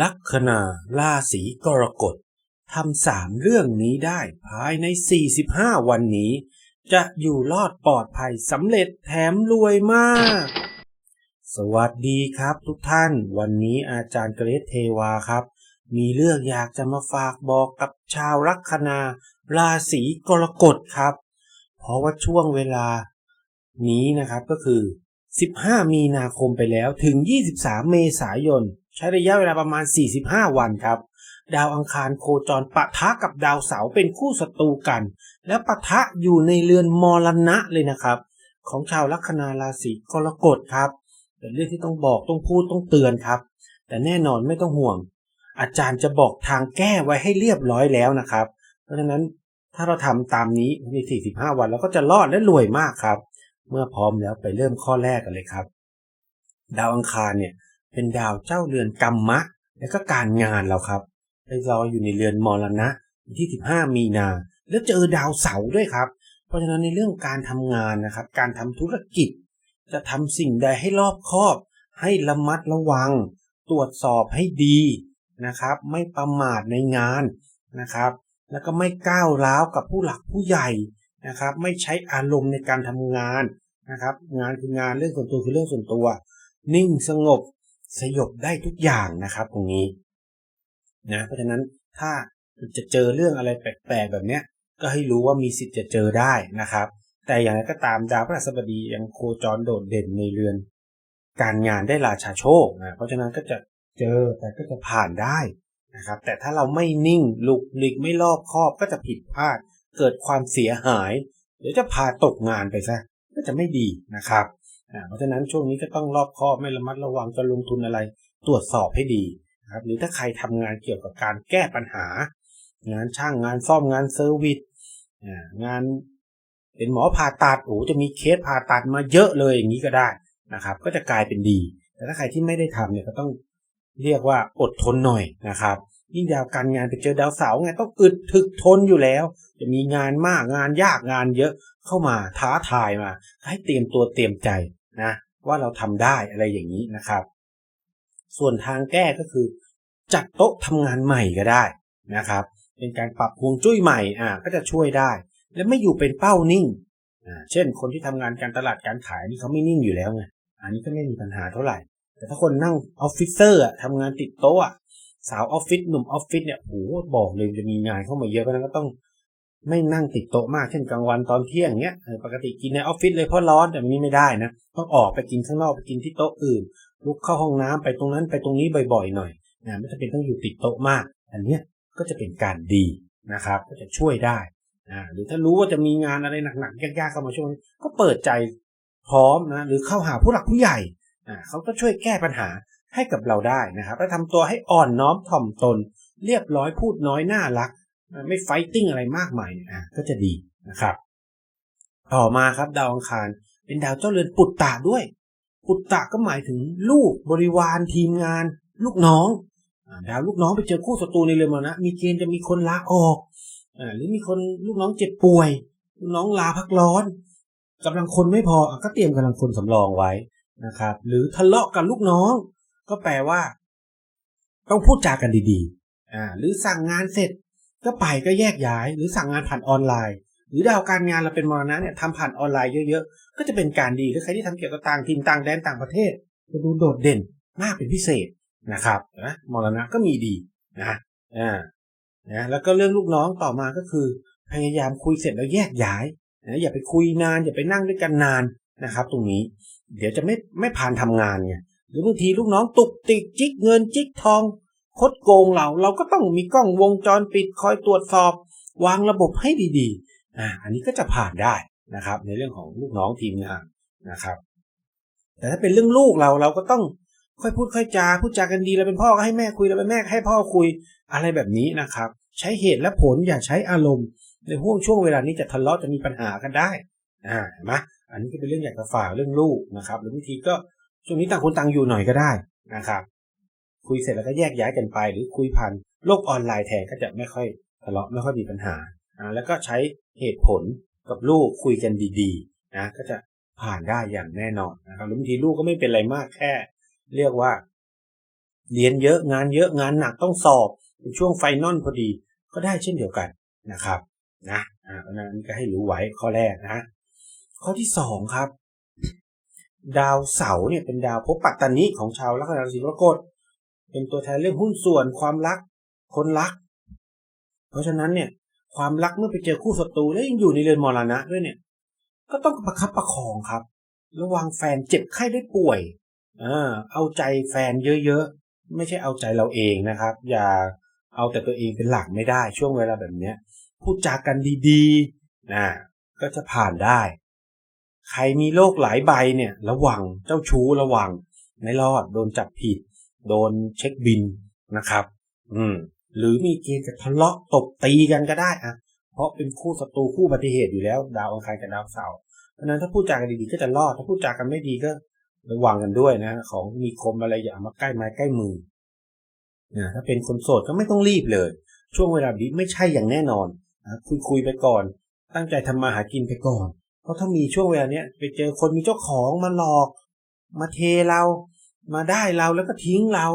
ลัคนาราศีกรกฎทำสามเรื่องนี้ได้ภายใน 45 วันนี้ จะอยู่รอดปลอดภัยสำเร็จแถมรวยมาก สวัสดีครับทุกท่าน วันนี้อาจารย์เกรซเทวาครับ มีเรื่องอยากจะมาฝากบอกกับชาวลัคนาราศีกรกฎครับ เพราะว่าช่วงเวลานี้นะครับก็คือ 15 มีนาคมไปแล้วถึง 23 เมษายน ใช้ระยะเวลาประมาณ 45 วันครับ ดาวอังคารโคจรปะทะกับดาวเสาร์เป็นคู่ศัตรูกัน และปะทะอยู่ในเรือนมรณะเลยนะครับ ของชาวลัคนาราศีกรกฎครับเป็นเรื่องที่ต้องบอกต้องพูดต้องเตือนครับ แต่แน่นอนไม่ต้องห่วง อาจารย์จะบอกทางแก้ไว้ให้เรียบร้อยแล้วนะครับ เพราะฉะนั้นถ้าเราทำตามนี้ใน 45 วันเราก็จะรอดและรวยมากครับ เมื่อพร้อมแล้วไปเริ่มข้อแรกกันเลยครับ ดาวอังคารเนี่ย เป็นดาวเจ้าเรือนกรรมะ และก็การงานเราครับไปรออยู่ในเรือนมรณะอยู่ที่ 15 มีนา แล้วเจอดาวเสาร์ด้วยครับ เพราะฉะนั้นในเรื่องการทำงานนะครับ การทำธุรกิจ จะทำสิ่งใดให้รอบคอบ ให้ระมัดระวัง ตรวจสอบให้ดีนะครับ ไม่ประมาทในงานนะครับ แล้วก็ไม่ก้าวร้าวกับผู้หลักผู้ใหญ่นะครับ ไม่ใช้อารมณ์ในการทำงานนะครับ งานคืองานเรื่องส่วนตัวคือเรื่องส่วนตัว นิ่งสงบ สยบได้ทุกอย่างนะครับ ตรงนี้นะเพราะฉะนั้นถ้าจะเจอเรื่องอะไรแปลกๆแบบเนี้ย ก็ให้รู้ว่ามีสิทธิ์จะเจอได้นะครับ แต่อย่างไรก็ตามดาวพฤหัสบดียังโคจรโดดเด่นในเรือน การงานได้ราชาโชคนะเพราะฉะนั้นก็จะเจอแต่ก็จะผ่านได้นะครับ แต่ถ้าเราไม่นิ่งลุกหลีกไม่รอบคอบก็จะผิดพลาด เกิดความเสียหาย เดี๋ยวจะพาตกงานไปซะก็จะไม่ดีนะครับ เพราะฉะนั้นช่วงนี้ก็ต้องรอบคอบไม่ระมัดระวังจะลงทุนอะไร ตรวจสอบให้ดีนะครับหรือถ้าใครทำงานเกี่ยวกับการแก้ปัญหา งานช่างงานซ่อมงานเซอร์วิสงานเป็นหมอผ่าตัดโอ้จะมีเคสผ่าตัดมาเยอะเลยอย่างนี้ก็ได้นะครับ ก็จะกลายเป็นดี แต่ถ้าใครที่ไม่ได้ทำเนี่ยก็ต้องเรียกว่าอดทนหน่อยนะครับ ยิ่งดาวการงานไปเจอดาวเสาร์ไงต้องอึดถึกทนอยู่แล้ว จะมีงานมากงานยากงานเยอะเข้ามาท้าทายมา ให้เตรียมตัวเตรียมใจ นะว่าเราทำได้อะไรอย่างนี้นะครับ ส่วนทางแก้ก็คือ จัดโต๊ะทำงานใหม่ก็ได้นะครับ เป็นการปรับฮวงจุ้ยใหม่อ่าก็จะช่วยได้ และไม่อยู่เป็นเป้านิ่งอ่าเช่น คนที่ทำงานการตลาดการขายนี่เขาไม่นิ่งอยู่แล้วไงอันนี้ก็ไม่มีปัญหาเท่าไหร่ แต่ถ้าคนนั่งออฟฟิเซอร์อะทำงานติดโต๊ะอะสาวออฟฟิศหนุ่มออฟฟิศเนี่ยโหบอกเลยจะมีงานเข้ามาเยอะเพราะนั้นก็ต้อง ไม่นั่งติดโต๊ะมากเช่นกลางวันตอนเที่ยงเนี้ยปกติกินในออฟฟิศเลยเพราะร้อนแต่นี้ไม่ได้นะต้องออกไปกินข้างนอกไปกินที่โต๊ะอื่น ลุกเข้าห้องน้ำไปตรงนั้นไปตรงนี้บ่อยๆหน่อยนะไม่จำเป็นต้องอยู่ติดโต๊ะมาก อันเนี้ยก็จะเป็นการดีนะครับ ก็จะช่วยได้อ่าหรือถ้ารู้ว่าจะมีงานอะไรหนักๆยากๆเข้ามาช่วงก็เปิดใจพร้อมนะหรือเข้าหาผู้หลักผู้ใหญ่อ่าเขาก็ช่วยแก้ปัญหาให้กับเราได้นะครับและทำตัวให้อ่อนน้อมถ่อมตน เรียบร้อยพูดน้อยน่ารัก ไม่ไฟติ้งอะไรมากมายอะก็จะดีนะครับ ต่อมาครับดาวอังคาร เป็นดาวเจ้าเรือนปุตตะด้วย ปุตตะก็หมายถึงลูกบริวารทีมงาน ลูกน้องดาวลูกน้องไปเจอคู่ศัตรูในเรือนมานะมีเกณฑ์จะมีคนลาออกอหรือมีคนลูกน้องเจ็บป่วย ลูกน้องลาพักร้อนกำลังคนไม่พอก็เตรียมกำลังคนสำรองไว้นะครับ หรือทะเลาะกับลูกน้อง ก็แปลว่า ต้องพูดจากันดีๆอ่าหรือสั่งงานเสร็จ ก็ไปก็แยกย้ายหรือสั่งงานผ่านออนไลน์ หรือดาวการงานเราเป็นมรณะเนี่ยทำผ่านออนไลน์เยอะๆ ก็จะเป็นการดีหรือใครที่ทำเกี่ยวกับต่างทีมต่างแดนต่างประเทศจะดูโดดเด่นมากเป็นพิเศษนะครับนะมรณะก็มีดีนะอ่านะแล้วก็เรื่องลูกน้องต่อมาก็คือ พยายามคุยเสร็จแล้วแยกย้ายนะอย่าไปคุยนาน อย่าไปนั่งด้วยกันนานนะครับ ตรงนี้ เดี๋ยวจะไม่ไม่ผ่านทำงานไงหรือบางทีลูกน้องตุกติกจิกเงินจิกทอง คดโกงเราเราก็ต้องมีกล้องวงจรปิดคอยตรวจสอบ วางระบบให้ดีๆอ่าอันนี้ก็จะผ่านได้นะครับ ในเรื่องของลูกน้องทีมงานนะครับ แต่ถ้าเป็นเรื่องลูกเราเราก็ต้องค่อยพูดค่อยจาพูดจากันดีเราเป็นพ่อก็ให้แม่คุยเราเป็นแม่ให้พ่อคุยอะไรแบบนี้นะครับ ใช้เหตุและผลอย่าใช้อารมณ์ ในห่วงช่วงเวลานี้จะทะเลาะจะมีปัญหากันได้อ่าเห็นไหมอันนี้ก็เป็นเรื่องอยากจะฝากเรื่องลูกนะครับ หรือบางทีก็ช่วงนี้ต่างคนต่างอยู่หน่อยก็ได้นะครับ คุยเสร็จแล้วก็แยกย้ายกันไป หรือคุยผ่านโลกออนไลน์แทนก็จะไม่ค่อยทะเลาะไม่ค่อยมีปัญหาอ่าแล้วก็ใช้เหตุผลกับลูกคุยกันดีๆนะก็จะผ่านได้อย่างแน่นอนนะครับหรือบางทีลูกก็ไม่เป็นไรมากแค่ เรียกว่า เรียนเยอะงานเยอะงานหนักต้องสอบเป็นช่วงไฟนอลพอดีก็ได้เช่นเดียวกันนะครับนะอ่านั้นก็ให้รู้ไว้ข้อแรกนะข้อที่สองครับ ดาวเสาร์เนี่ยเป็นดาวภพปัตตานิของชาวลัคนาราศีกรกฎ เป็นตัวแทนเรื่องหุ้นส่วนความรัก คนรัก เพราะฉะนั้นเนี่ย ความรักเมื่อไปเจอคู่ศัตรูแล้วยังอยู่ในเรือนมรณะด้วยเนี่ย ก็ต้องประคับประคองครับ ระวังแฟนเจ็บไข้ได้ป่วยอ่าเอาใจแฟนเยอะๆ ไม่ใช่เอาใจเราเองนะครับ อย่าเอาแต่ตัวเองเป็นหลักไม่ได้ช่วงเวลาแบบเนี้ยพูดจากันดีๆนะก็จะผ่านได้ ใครมีโรคหลายใบเนี่ย ระวังเจ้าชู้ระวัง ไม่รอดโดนจับผิด โดนเช็คบินนะครับ อืม หรือมีเกณฑ์จะทะเลาะตบตีกันก็ได้อะเพราะเป็นคู่ศัตรูคู่บัติเหตุอยู่แล้ว ดาวอังคารกับดาวเสาร์เพราะนั้นถ้าพูดจากันดีๆก็จะรอด ถ้าพูดจากันไม่ดีก็ระวังกันด้วยนะ ของมีคมอะไรอย่าเอามาใกล้ไม้ใกล้มือนะถ้าเป็นคนโสดก็ไม่ต้องรีบเลย ช่วงเวลานี้ไม่ใช่อย่างแน่นอนนะคุยคุยไปก่อน ตั้งใจทำมาหากินไปก่อน เพราะถ้ามีช่วงเวลาเนี้ยไปเจอคนมีเจ้าของมาหลอก มาเทเรา มาได้เราแล้วก็ทิ้งเรา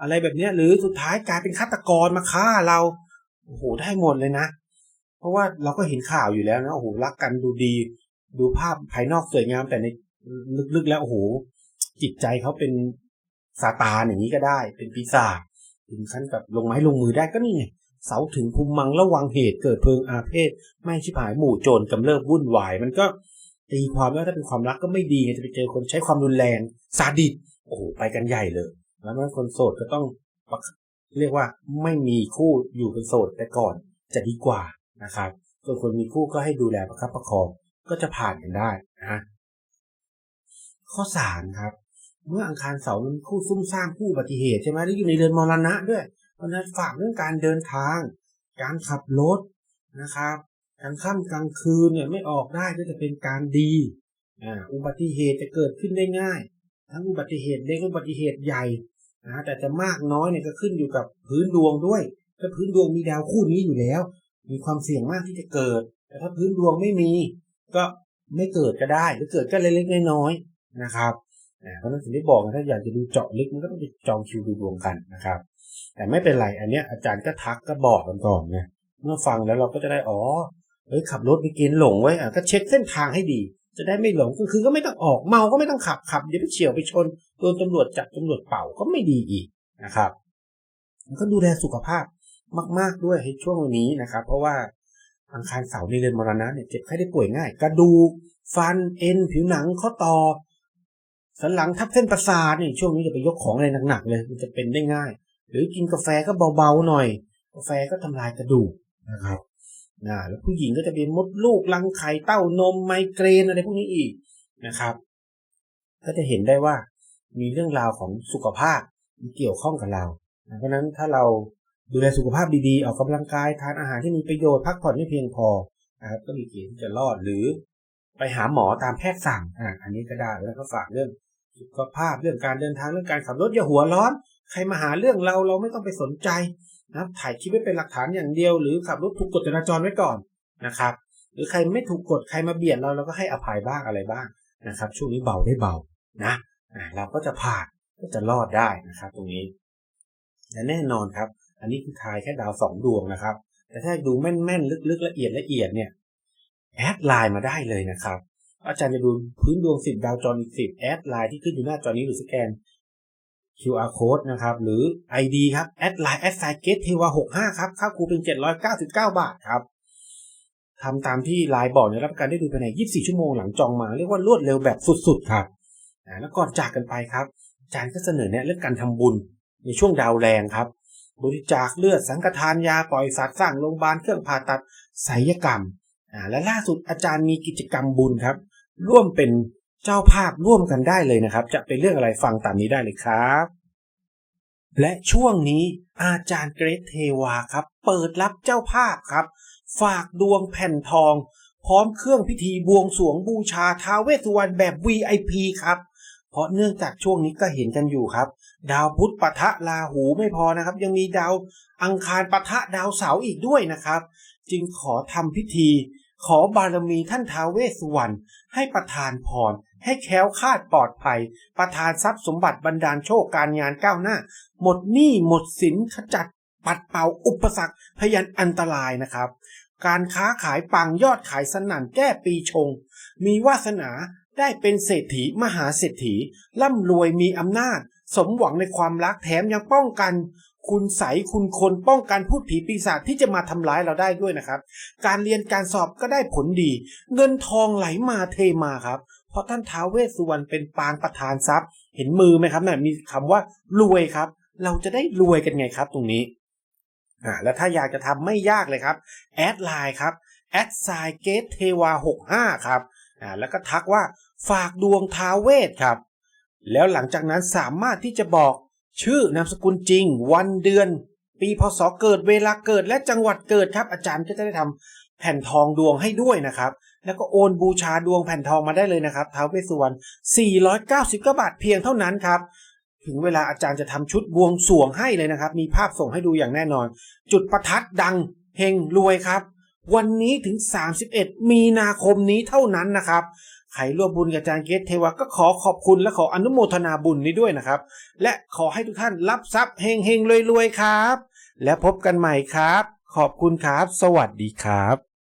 อะไรแบบนี้หรือสุดท้ายกลายเป็นฆาตกรมาฆ่าเราโอ้โหได้หมดเลยนะ เพราะว่าเราก็เห็นข่าวอยู่แล้วนะโอ้โหรักกันดูดี ดูภาพภายนอกสวยงามแต่ในลึกๆแล้วโอ้โหจิตใจเขาเป็นซาตานอย่างนี้ก็ได้ เป็นปีศาจถึงขั้นกับลงไม้ลงมือได้ก็นี่ไงเสาถึงภูมิมังระวังเหตุเกิดเพลิงอาเพศ ไม่ชิบหายหมู่โจรกำเริบวุ่นวาย มันก็ตีความว่าถ้าเป็นความรักก็ไม่ดีไงจะไปเจอคนใช้ความรุนแรงซาดิส โอ้โหไปกันใหญ่เลย แล้วนั้นคนโสดก็ต้องเรียกว่าไม่มีคู่อยู่เป็นโสดแต่ก่อนจะดีกว่านะครับส่วนคนมีคู่ก็ให้ดูแลประคับประคองก็จะผ่านกันได้นะข้อสามครับ เมื่ออังคารเสาร์มันคู่ซุ่มซ่ามคู่อุบัติเหตุใช่ไหมแล้วอยู่ในเดือนมรณะด้วยเพราะนั้นฝากเรื่องการเดินทาง การขับรถนะครับกลางค่ำกลางคืนเนี่ยไม่ออกได้ก็จะเป็นการดีอ่าอุบัติเหตุจะเกิดขึ้นได้ง่าย ทั้งอุบัติเหตุเล็กอุบัติเหตุใหญ่นะแต่จะมากน้อยเนี่ยก็ขึ้นอยู่กับพื้นดวงด้วย ถ้าพื้นดวงมีดาวคู่นี้อยู่แล้ว มีความเสี่ยงมากที่จะเกิด แต่ถ้าพื้นดวงไม่มี ก็ไม่เกิดก็ได้ หรือเกิดก็เล็กๆน้อยๆนะครับเพราะนั้นถึงได้บอกนะถ้าอยากจะดูเจาะลึกมันก็ต้องไปจองคิวดูดวงกันนะครับ แต่ไม่เป็นไรอันเนี้ยอาจารย์ก็ทักก็บอกกันก่อนไงเมื่อฟังแล้วเราก็จะได้อ๋อเฮ้ยขับรถไปกินหลงไว้อะก็เช็คเส้นทางให้ดี จะได้ไม่หลงคือก็ไม่ต้องออกเมาก็ไม่ต้องขับขับเดี๋ยวไปเฉียวไปชนโดนตำรวจจับตำรวจเป่าก็ไม่ดีอีกนะครับก็ดูแลสุขภาพมาก ๆด้วยให้ช่วงนี้นะครับ เพราะว่าอังคารเสาร์ในเรือนมรณะเนี่ยเจ็บไข้ได้ป่วยง่าย กระดูกฟันเอ็น ผิวหนังข้อต่อสันหลังทับเส้นประสาทนี่ช่วงนี้จะไปยกของอะไรหนักๆเลยมันจะเป็นได้ง่าย หรือกินกาแฟก็เบาๆหน่อย กาแฟก็ทำลายกระดูกนะครับ นะแล้วผู้หญิงก็จะเป็นมดลูกรังไข่เต้านมไมเกรนอะไรพวกนี้อีกนะครับ ก็จะเห็นได้ว่ามีเรื่องราวของสุขภาพเกี่ยวข้องกับเรา เพราะนั้นถ้าเราดูแลสุขภาพดีๆ ออกกำลังกายทานอาหารที่มีประโยชน์พักผ่อนให้เพียงพอนะครับก็มีเกณฑ์ที่จะรอดหรือไปหาหมอตามแพทย์สั่งอ่าอันนี้ก็ได้แล้วก็ฝากเรื่องสุขภาพเรื่องการเดินทางเรื่องการขับรถอย่าหัวร้อน ใครมาหาเรื่องเราเราไม่ต้องไปสนใจ นะถ่ายคลิปไว้เป็นหลักฐานอย่างเดียว หรือขับรถถูกกฎจราจรไว้ก่อนนะครับ หรือใครไม่ถูกกฎใครมาเบียดเราเราก็ให้อภัยบ้างอะไรบ้างนะครับ ช่วงนี้เบาได้เบานะเราก็จะผ่านก็จะรอดได้นะครับ ตรงนี้และแน่นอนครับ อันนี้คือทายแค่ดาวสองดวงนะครับ แต่ถ้าดูแม่นๆลึกๆละเอียดละเอียดเนี่ยแอดไลน์มาได้เลยนะครับ อาจารย์จะดูพื้นดวงสิบดาวจรอีกสิบแอดไลน์ที่ขึ้นอยู่หน้าจอนี้หรือสแกน QR code นะครับ หรือ ID ครับแอดไลน์แอดไซเกตเทวาหกห้าครับ ค่าครูเป็นเจ็ดร้อยเก้าสิบเก้าบาทครับทำตามที่ไลน์บอกเนี่ยรับประกันได้ดูภายในยี่สิบสี่ชั่วโมงหลังจองมา เรียกว่ารวดเร็วแบบสุดๆ ครับแล้วก่อนจากกันไปครับ อาจารย์ก็เสนอแนะเรื่องการทำบุญในช่วงดาวแรงครับ บริจาคเลือดสังฆทานยาปล่อยสัตว์สร้างโรงพยาบาลเครื่องผ่าตัดศัลยกรรมอ่าและล่าสุดอาจารย์มีกิจกรรมบุญครับ ร่วมเป็น เจ้าภาพร่วมกันได้เลยนะครับ จะเป็นเรื่องอะไรฟังตามนี้ได้เลยครับ และช่วงนี้อาจารย์เกรทเทวาครับ เปิดรับเจ้าภาพครับ ฝากดวงแผ่นทอง พร้อมเครื่องพิธีบวงสวงบูชาท้าเวสสุวรรณแบบ VIP ครับเพราะเนื่องจากช่วงนี้ก็เห็นกันอยู่ครับ ดาวพุธปะทะราหูไม่พอนะครับ ยังมีดาวอังคารปะทะดาวเสาร์อีกด้วยนะครับ จึงขอทำพิธี ขอบารมีท่านท้าเวสสุวรรณให้ประทานพร ให้แค้วคาดปลอดภัย ประทานทรัพย์สมบัติบรรดาลโชคการงานก้าวหน้า หมดหนี้หมดสินขจัด ปัดเป่าอุปสรรคพยันอันตรายนะครับ การค้าขายปังยอดขายสนั่นแก้ปีชง มีวาสนาได้เป็นเศรษฐีมหาเศรษฐี ร่ำรวยมีอำนาจ สมหวังในความรักแถมยังป้องกัน คุณใสคุณคนป้องกันพูดผีปีศาจที่จะมาทำร้ายเราได้ด้วยนะครับ การเรียนการสอบก็ได้ผลดี เงินทองไหลมาเทมาครับ ราะท่านท้าวเวสสุวรรณเป็นปางประธานทรัพย์ เห็นมือไหมครับน่ะมีคำว่ารวยครับ เราจะได้รวยกันไงครับตรงนี้อ่าแล้วถ้าอยากจะทำไม่ยากเลยครับแอดไลน์ครับแอดไซเกตเทวา65ครับอ่าแล้วก็ทักว่าฝากดวงท้าวเวสครับ แล้วหลังจากนั้นสามารถที่จะบอกชื่อนามสกุลจริง วันเดือน ปีพศเกิดเวลาเกิดและจังหวัดเกิดครับ อาจารย์ก็จะได้ทำแผ่นทองดวงให้ด้วยนะครับ แล้วก็โอนบูชาดวงแผ่นทองมาได้เลยนะครับท้าวเวสสุวรรณ499 บาทเพียงเท่านั้นครับ ถึงเวลาอาจารย์จะทำชุดบวงสวงให้เลยนะครับ มีภาพส่งให้ดูอย่างแน่นอน จุดประทัดดังเฮงรวยครับ วันนี้ถึง 31 มีนาคมนี้เท่านั้นนะครับใครร่วมบุญกับอาจารย์เกตเทวะก็ขอขอบคุณและขออนุโมทนาบุญนี้ด้วยนะครับ และขอให้ทุกท่านรับทรัพย์เฮงเฮงรวยรวยๆครับ และพบกันใหม่ครับ ขอบคุณครับ สวัสดีครับ